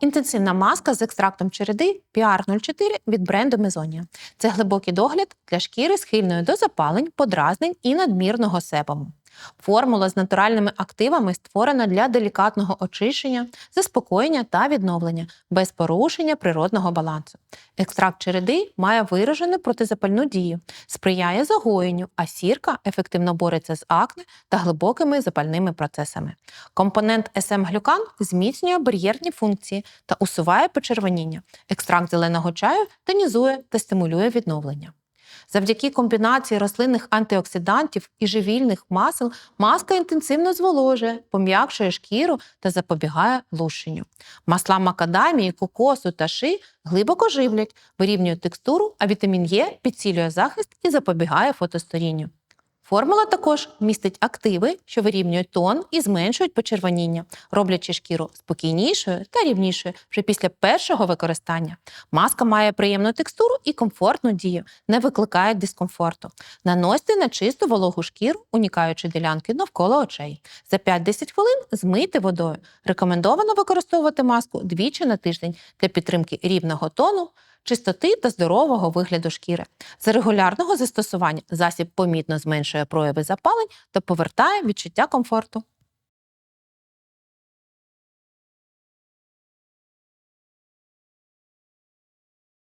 Інтенсивна маска з екстрактом череди PR04 від бренду Мезонія. Це глибокий догляд для шкіри, схильної до запалень, подразнень і надмірного себому. Формула з натуральними активами створена для делікатного очищення, заспокоєння та відновлення без порушення природного балансу. Екстракт череди має виражену протизапальну дію, сприяє загоєнню, а сірка ефективно бореться з акне та глибокими запальними процесами. Компонент СМ-глюкан зміцнює бар'єрні функції та усуває почервоніння. Екстракт зеленого чаю тонізує та стимулює відновлення. Завдяки комбінації рослинних антиоксидантів і живільних масел маска інтенсивно зволожує, пом'якшує шкіру та запобігає лущенню. Масла макадамії, кокосу та ши глибоко живлять, вирівнюють текстуру, а вітамін Е підсилює захист і запобігає фотосторінню. Формула також містить активи, що вирівнюють тон і зменшують почервоніння, роблячи шкіру спокійнішою та рівнішою вже після першого використання. Маска має приємну текстуру і комфортну дію, не викликає дискомфорту. Наносьте на чисту вологу шкіру, унікаючи ділянки навколо очей. За 5-10 хвилин змийте водою. Рекомендовано використовувати маску двічі на тиждень для підтримки рівного тону, чистоти та здорового вигляду шкіри. За регулярного застосування засіб помітно зменшує прояви запалень та повертає відчуття комфорту.